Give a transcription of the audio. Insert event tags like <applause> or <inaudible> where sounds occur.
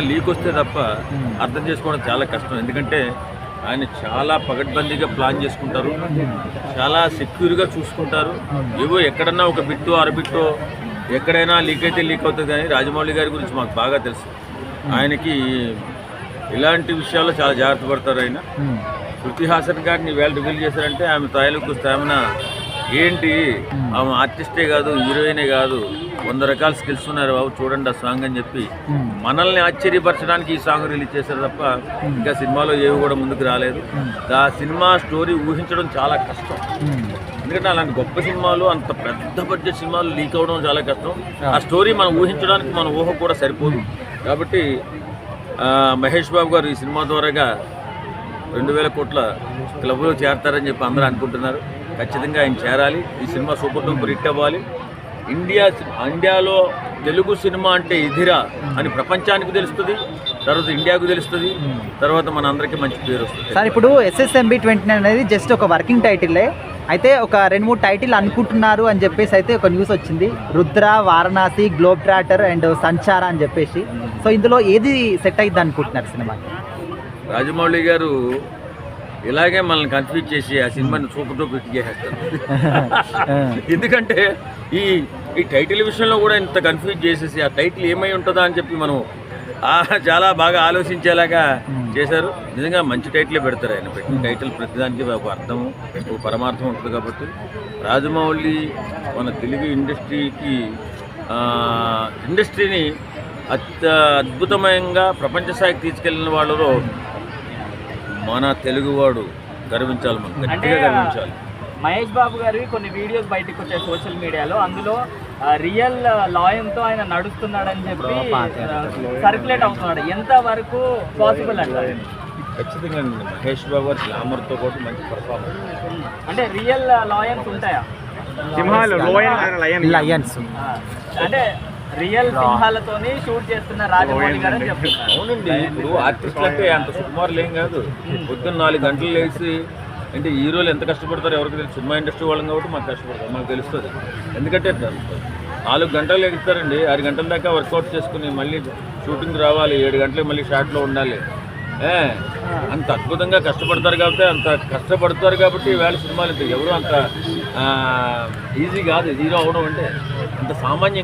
Leak వస్తే తప్ప అర్థం చేసుకోవడం చాలా కష్టం. ఎందుకంటే ఆయన చాలా పగడ్బందీగా ప్లాన్ చేసుకుంటారు. చాలా సెక్యూర్గా చూసుకుంటారు. ఏవో ఎక్కడన్నా ఒక బిట్టు అరబిట్టు ఎక్కడైనా లీక్ అయితే లీక్ అవుతుంది కానీ రాజమౌళి గారి గురించి మాకు బాగా తెలుసు. ఆయనకి ఇలాంటి విషయాల్లో చాలా జాగ్రత్త పడతారు ఆయన. శృతి హాసన్ గారిని వేళ రివీల్ చేశారంటే ఆమె తాలూకు స్థామన ఏంటి? ఆమె ఆర్టిస్టే కాదు హీరోయినే కాదు. వంద రకాల స్కిల్స్ ఉన్నారు బాబు చూడండి ఆ సాంగ్ అని చెప్పి. మనల్ని ఆశ్చర్యపరచడానికి ఈ సాంగ్ రిలీజ్ చేశారు తప్ప ఇంకా సినిమాలో ఏవి కూడా ముందుకు రాలేదు. ఆ సినిమా స్టోరీ ఊహించడం చాలా కష్టం. ఎందుకంటే అలాంటి గొప్ప సినిమాలు అంత పెద్ద బడ్జెట్ సినిమాలు లీక్ అవడం చాలా కష్టం. ఆ. స్టోరీ మనం ఊహించడానికి మన ఊహ కూడా సరిపోదు. కాబట్టి మహేష్ బాబు గారు ఈ సినిమా ద్వారాగా రెండు వేల కోట్ల క్లబ్లో చేరతారని చెప్పి అందరూ అనుకుంటున్నారు. ఖచ్చితంగా ఆయన చేరాలి. ఈ సినిమా సూపర్ డూపర్ హిట్ అవ్వాలి. ఇండియా ఇండియాలో తెలుగు సినిమా అంటే ఇదిరా అని ప్రపంచానికి తెలుస్తుంది తర్వాత ఇండియాకు తెలుస్తుంది తర్వాత మన అందరికీ మంచి పేరు వస్తుంది. సార్ ఇప్పుడు ఎస్ఎస్ఎంబి ట్వంటీ నైన్ అనేది జస్ట్ ఒక వర్కింగ్ టైటిలే. అయితే ఒక రెండు మూడు టైటిల్ అనుకుంటున్నారు అని చెప్పేసి అయితే ఒక న్యూస్ వచ్చింది. Rudra Varanasi globe trotter and Sanchara అని చెప్పేసి. సో ఇందులో ఏది సెట్ అయ్యిద్ది అనుకుంటున్నారు సినిమాకి? రాజమౌళి గారు ఇలాగే మనల్ని కన్ఫ్యూజ్ చేసి ఆ సినిమాని సూపర్ డూపర్ హిట్ చేసేస్తారు. <laughs> <laughs> ఎందుకంటే ఈ ఈ టైటిల్ విషయంలో కూడా ఇంత కన్ఫ్యూజ్ చేసేసి ఆ టైటిల్ ఏమై ఉంటుందా అని చెప్పి మనం చాలా బాగా ఆలోచించేలాగా చేశారు. నిజంగా మంచి టైటిలే పెడతారు ఆయన. పెట్టిన టైటిల్ ప్రతిదానికి ఒక అర్థం ఒక పరమార్థం ఉంటుంది కాబట్టి రాజమౌళి మన తెలుగు ఇండస్ట్రీకి ఇండస్ట్రీని అత్య అద్భుతమంగా ప్రపంచ స్థాయికి తీసుకెళ్ళిన వాళ్ళలో మన తెలుగువాడు గర్వించాలి మనం గట్టిగా గర్వించాలి. మహేష్ బాబు గారి కొన్ని వీడియోస్ బయటకు వచ్చాయి సోషల్ మీడియాలో. అందులో రియల్ లాయంతో ఆయన నడుస్తున్నాడని చెప్పి సర్క్యులేట్ అవుతున్నాడు. ఎంత వరకు పాసిబుల్ అంటారు ఖచ్చితంగా అండి. మహేష్ బాబు గారు గ్లామర్తో కూడా మంచి పర్ఫార్మెన్స్ అంటే రియల్ లాయన్స్ ఉంటాయా? సింహాలు అంటే రియల్ సింహాలతోని షూట్ చేస్తున్న రాజమౌళి గారు అని చెప్తున్నారు. అవునండి ఇప్పుడు ఆర్టిస్టులు అంటే అంత సుకుమారులు ఏం కాదు. పొద్దున్న నాలుగు గంటలు లేచి అంటే హీరోలు ఎంత కష్టపడతారో ఎవరికి తెలుసు సినిమా ఇండస్ట్రీ వాళ్ళం కాబట్టి మాకు కష్టపడతారు మాకు తెలుస్తుంది. ఎందుకంటే నాలుగు గంటలు లెగుస్తారండి. ఆరు గంటల దాకా వర్కౌట్ చేసుకుని మళ్ళీ షూటింగ్ రావాలి. ఏడు గంటలకు మళ్ళీ షాట్లో ఉండాలి. ఏ? అంత అద్భుతంగా కష్టపడతారు కాబట్టి అంత కష్టపడతారు కాబట్టి వేళ సినిమాలు ఎవరు అంత ఈజీ కాదు. హీరో అవడం అంటే అంత సామాన్యం